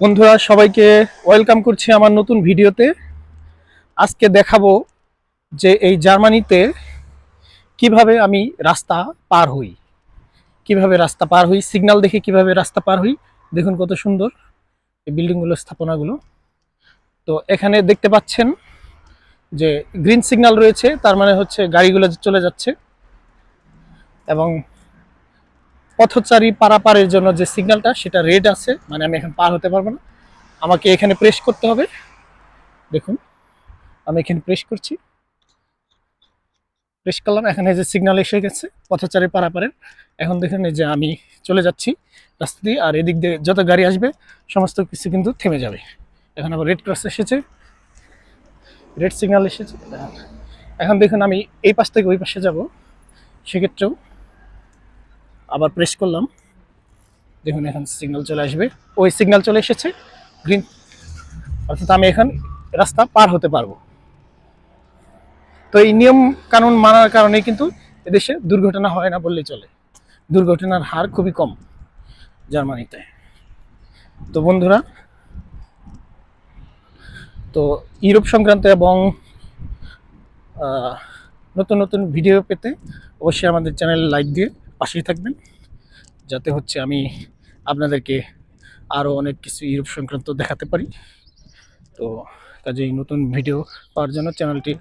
বন্ধুরা, সবাইকে ওয়েলকাম করছি আমার নতুন ভিডিওতে। আজকে দেখাবো যে এই জার্মানিতে কীভাবে আমি রাস্তা পার হই। কীভাবে রাস্তা পার হই সিগনাল দেখে কীভাবে রাস্তা পার হই, দেখুন কত সুন্দর এই বিল্ডিংগুলো স্থাপনাগুলো। তো এখানে দেখতে পাচ্ছেন যে গ্রিন সিগনাল রয়েছে, তার মানে হচ্ছে গাড়িগুলো চলে যাচ্ছে। এবং পথচারী পারাপারের জন্য যে সিগন্যালটা, সেটা রেড আছে মানে আমি এখন পার হতে পারব না। আমাকে এখানে প্রেস করতে হবে। দেখুন, আমি এখানে প্রেস করছি। প্রেস করলাম, এখানে যে সিগন্যাল এসে গেছে, পথচারী পারাপারের। এখন দেখুন, এই যে আমি চলে যাচ্ছি রাস্তা দিয়ে, আর এদিক দিয়ে যত গাড়ি আসবে, সমস্ত কিছু কিন্তু থেমে যাবে। এখন আবার রেড ক্রস এসেছে। রেড সিগন্যাল এসেছে। এখন দেখুন, আমি এই পাশ থেকে ওই পাশে যাব। সেক্ষেত্রেও আবার প্রেস করলাম। দেখুন, এখন সিগন্যাল চলে আসবে। ওই সিগন্যাল চলে এসেছে। গ্রিন অর্থাৎ আমি এখন রাস্তা পার হতে পারব। তো এই নিয়ম কানুন মানার কারণে কিন্তু এদেশে দুর্ঘটনা হয় না বললেই চলে। দুর্ঘটনার হার খুবই কম জার্মানিতে। তো বন্ধুরা, তো ইউরোপ সংক্রান্ত এবং নতুন নতুন ভিডিও পেতে অবশ্যই আমাদের চ্যানেল লাইক দিয়ে পাশেই থাকবেন। যাতে হচ্ছে আমি আপনাদেরকে আরও অনেক কিছু ইউরোপ সংক্রান্ত দেখাতে পারি। তো কাজেই নতুন ভিডিও পাওয়ার জন্য চ্যানেলটি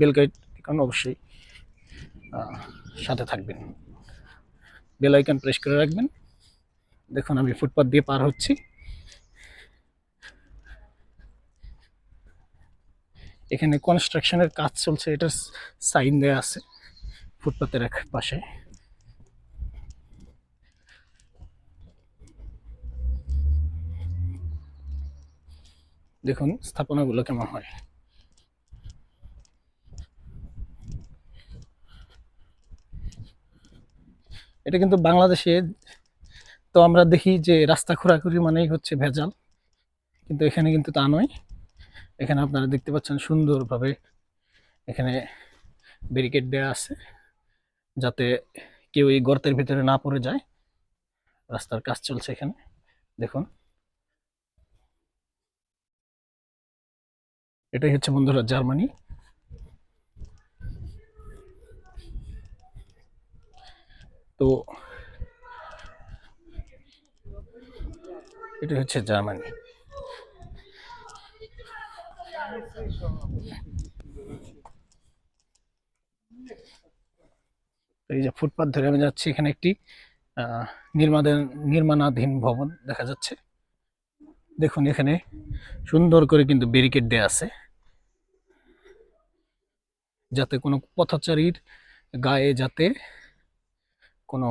বেলগাইট আইকন অবশ্যই সাথে থাকবেন। বেল আইকন প্রেস করে রাখবেন। দেখুন আমি ফুটপাথ দিয়ে পার হচ্ছি। এখানে কনস্ট্রাকশনের কাজ চলছে, এটার সাইন দেয়া আছে ফুটপাতের এক পাশে। দেখুন, স্থাপনাগুলো কেমন হয়। এটা কিন্তু বাংলাদেশে, তো আমরা দেখি যে রাস্তা খোরাখুরি মানেই হচ্ছে ভেজাল। কিন্তু এখানে কিন্তু তা নয়। এখানে আপনারা দেখতে পাচ্ছেন সুন্দরভাবে এখানে ব্যারিকেড দেওয়া আছে, যাতে কেউ এই গর্তের ভিতরে না পড়ে যায়। রাস্তার কাজ চলছে এখানে। দেখুন। এটাই হচ্ছে বন্ধুরা জার্মানি। তো এটা হচ্ছে জার্মানি। এই যে ফুটপাথ ধরে আমি যাচ্ছি, এখানে একটি নির্মাণাধীন ভবন দেখা যাচ্ছে। দেখুন, এখানে সুন্দর করে কিন্তু ব্যারিকেড দেয়া আছে। যাতে কোনো পথচারীর গায়ে যাতে কোনো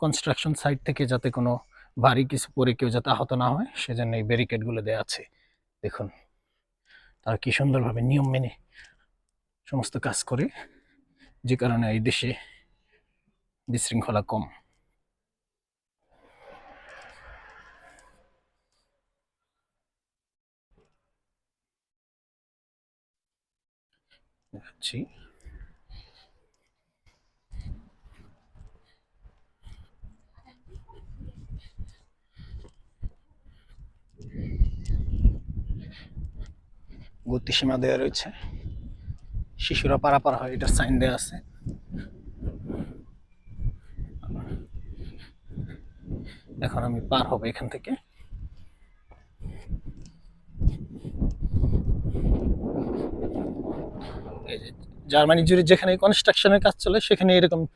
কনস্ট্রাকশন সাইট থেকে যাতে কোনো ভারী কিছু পরে কেউ যাতে আহত না হয়, সেজন্য এই ব্যারিকেডগুলো দেওয়া আছে। দেখুন, তারা কি সুন্দরভাবে নিয়ম মেনে সমস্ত কাজ করে, যে কারণে এই দেশে বিশৃঙ্খলা কম। দেখাচ্ছি। গতিসীমা দেওয়া রয়েছে। শিশুরা পারাপার হয়, এটা সাইন দেওয়া আছে। এখন আমি পার হব এখান থেকে এই যে জার্মানি জুড়ে যেখানে কনস্ট্রাকশনের কাজ চলে সেখানে এরকম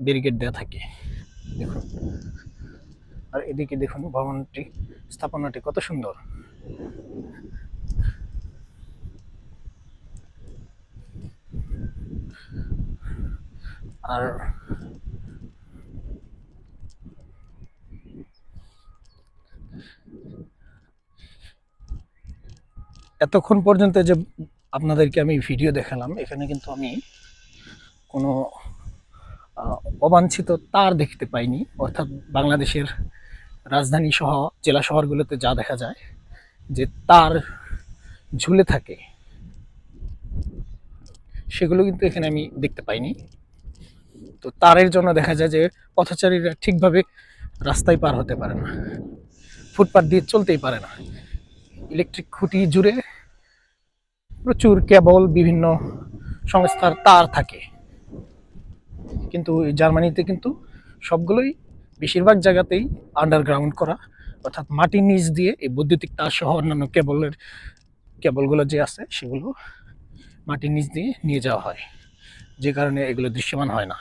ব্যারিকেড দেওয়া থাকে। দেখুন। আর এদিকে দেখুন ভবনটি, স্থাপনাটি কত সুন্দর। আর এতক্ষণ পর্যন্ত যে আপনাদেরকে আমি ভিডিও দেখালাম। এখানে কিন্তু আমি কোনো অবাঞ্ছিত তার দেখতে পাইনি। অর্থাৎ বাংলাদেশের রাজধানী সহ, জেলা শহরগুলোতে যা দেখা যায়, যে তার ঝুলে থাকে, সেগুলো কিন্তু এখানে আমি দেখতে পাইনি। তো তারের জন্য দেখা যায় যে পথচারীরা ঠিকভাবে রাস্তায় পার হতে পারে না। ফুটপাথ দিয়ে চলতেই পারে না। ইলেকট্রিক খুঁটি জুড়ে প্রচুর কেবল বিভিন্ন সংস্থার তার থাকে। কিন্তু জার্মানিতে কিন্তু সবগুলোই বেশিরভাগ জায়গাতেই আন্ডারগ্রাউন্ড করা, অর্থাৎ মাটির নিচ দিয়ে এই বৈদ্যুতিক তার সহ অন্যান্য কেবলের, কেবলগুলো যে আছে সেগুলো মাটির নিচ দিয়ে নিয়ে যাওয়া হয়। যে কারণে এগুলো দৃশ্যমান হয় না।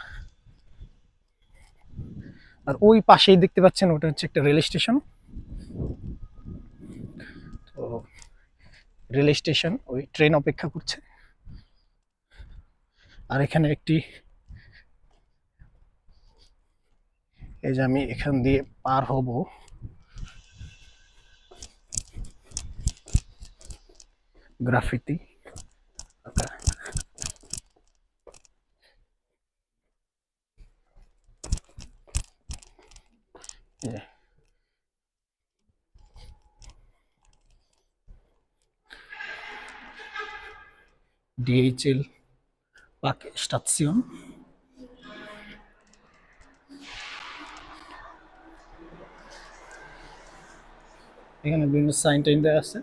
আর ওই পাশেই দেখতে পাচ্ছেন, ওটা হচ্ছে একটা রেল স্টেশন। তো রেল স্টেশন, ওই ট্রেন অপেক্ষা করছে। আর এখানে একটি, এই যে আমি এখান দিয়ে পার হব। গ্রাফিতি। DHL Packstation. এখানে বিভিন্ন সাইন টাইন দেওয়া আছে।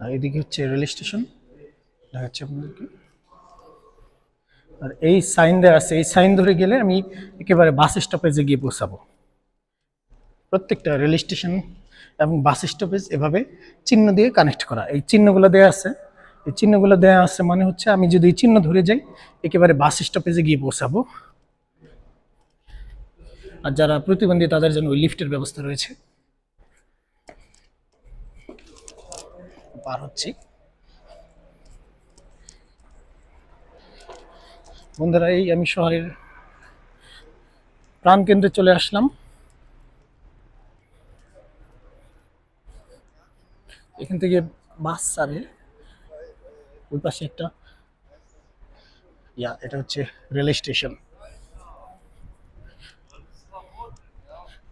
আর এদিকে হচ্ছে রেল স্টেশন, দেখাচ্ছি আপনাদেরকে। আর এই সাইন দেওয়া আছে, এই সাইন ধরে গেলে আমি একেবারে বাস স্টপেজে গিয়ে পৌঁছাবো। প্রত্যেকটা রেল স্টেশন এবং বাস স্টপেজ এভাবে চিহ্ন দিয়ে কানেক্ট করা। এই চিহ্নগুলো দেওয়া আছে। এই চিহ্নগুলো দেওয়া আছে মানে হচ্ছে আমি যদি এই চিহ্ন ধরে যাই, একেবারে বাস স্টপেজে গিয়ে পৌঁছাবো। আর যারা প্রতিবন্ধী, তাদের জন্য ওই লিফটের ব্যবস্থা রয়েছে। পার হচ্ছি। বন্ধুরা, এই আমি শহরের প্রাণকেন্দ্রে চলে আসলাম। এখান থেকে বাস ছাড়ে। ওই পাশে একটা, ইয়া, এটা হচ্ছে রেল স্টেশন।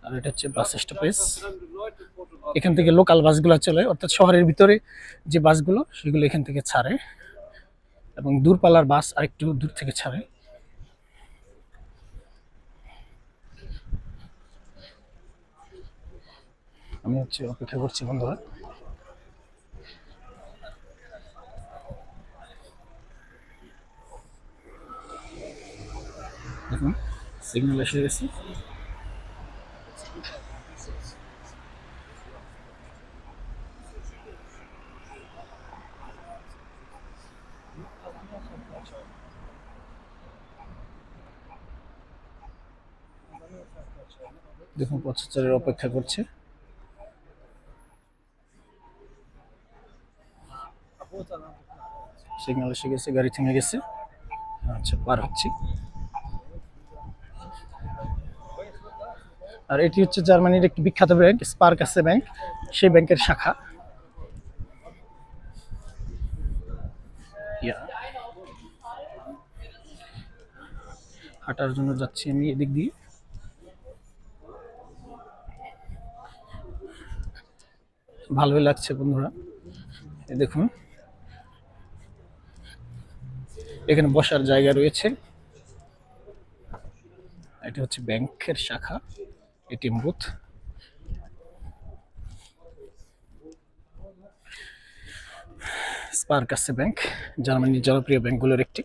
আর এটা হচ্ছে বাস স্টপেজ। এখান থেকে লোকাল বাসগুলো চলে, অর্থাৎ শহরের ভিতরে যে বাসগুলো, সেগুলো এখান থেকে ছাড়ে। এবং দূরপাল্লার বাস আরেকটু দূর থেকে ছাড়ে। আমি হচ্ছে অপেক্ষা করছি বন্ধুরা দেখুন সিগন্যাল এসে গেছে। দেখুন পথচারীর অপেক্ষা করছে। সিগন্যাল এসে গেছে, গাড়ি থেমে গেছে। আচ্ছা পার হচ্ছি। আর এটি হচ্ছে জার্মানির একটি বিখ্যাত ব্যাংক, স্পার্ক আছে ব্যাংক, সেই ব্যাংকের শাখা। হাঁটার জন্য যাচ্ছি আমি এদিক দিয়ে। ভালোই লাগছে বন্ধুরা। দেখুন। এখানে বসার জায়গা রয়েছে। এটা হচ্ছে ব্যাংকের শাখা। ATM booth. স্পার্ক আছে ব্যাংক, জার্মানির জনপ্রিয় ব্যাংকগুলোর একটি।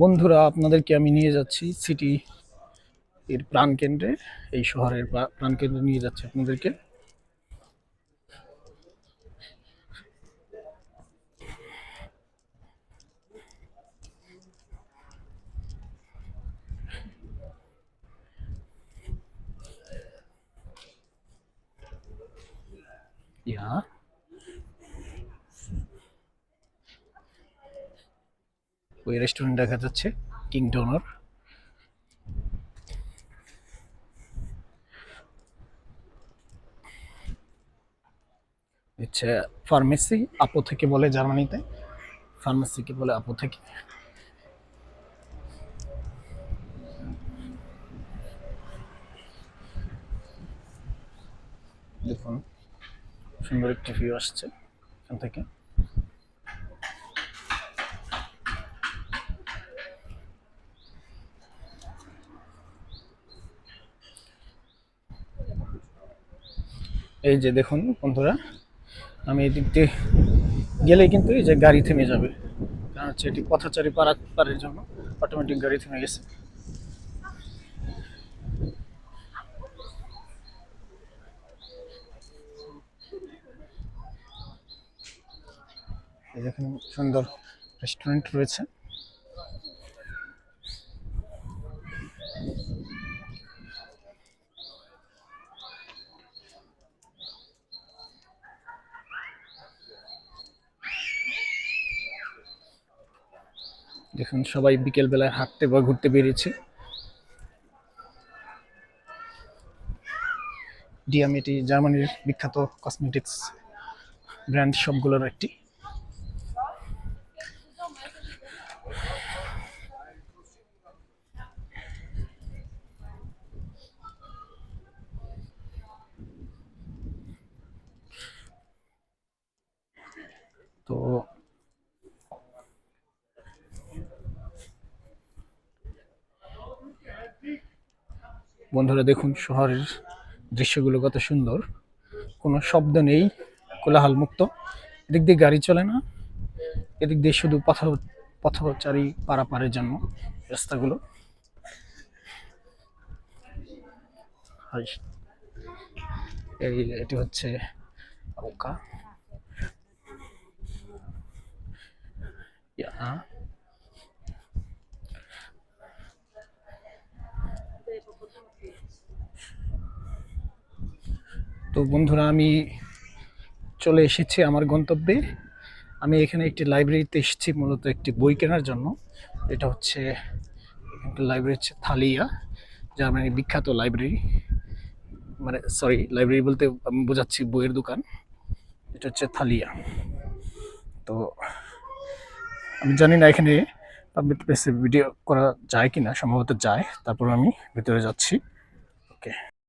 বন্ধুরা, আপনাদেরকে আমি নিয়ে যাচ্ছি সিটি এর প্রাণকেন্দ্রে এই শহরের প্রা- প্রাণকেন্দ্রে নিয়ে যাচ্ছে আপনাদেরকে। ওই রেস্টুরেন্ট দেখা যাচ্ছে কিং ডোনার হচ্ছে ফার্মেসি আপো থেকে বলে জার্মানিতে। ফার্মেসিকে বলে আপো থেকে দেখুন, সুন্দর একটি ভিউ আসছে এখান থেকে। এই যে দেখুন বন্ধুরা আমি এদিক দিয়ে গেলেই কিন্তু এই যে গাড়ি থেমে যাবে। কারণ হচ্ছে এটি পথচারী পারা পারের জন্য অটোমেটিক গাড়ি থেমে গেছে। এখানে সুন্দর রেস্টুরেন্ট রয়েছে। দেখুন সবাই বিকেল বেলায় হাঁটতে বা ঘুরতে বেরিয়েছে। ডিয়াম এটি জার্মানির বিখ্যাত কসমেটিক্স ব্র্যান্ড সবগুলোর একটি। তো বন্ধুরা, দেখুন শহরের দৃশ্যগুলো কত সুন্দর। কোনো শব্দ নেই কোলাহল মুক্ত এদিক দিয়ে গাড়ি চলে না, এদিক দিয়ে শুধু পথ পথচারী পারাপারের জন্য রাস্তাগুলো। এই এটি হচ্ছে ইয়া। তো বন্ধুরা, আমি চলে এসেছি আমার গন্তব্যে। আমি এখানে একটি লাইব্রেরিতে এসেছি মূলত একটি বই কেনার জন্য। এটা হচ্ছে লাইব্রেরি হচ্ছে থালিয়া যা জার্মানির বিখ্যাত লাইব্রেরি। মানে সরি, লাইব্রেরি বলতে আমি বোঝাচ্ছি বইয়ের দোকান। এটা হচ্ছে থালিয়া। তো আমি জানি না এখানে পাবলিক প্লেসে ভিডিও করা যায় কিনা, সম্ভবত যায়। তারপর আমি ভিতরে যাচ্ছি। ওকে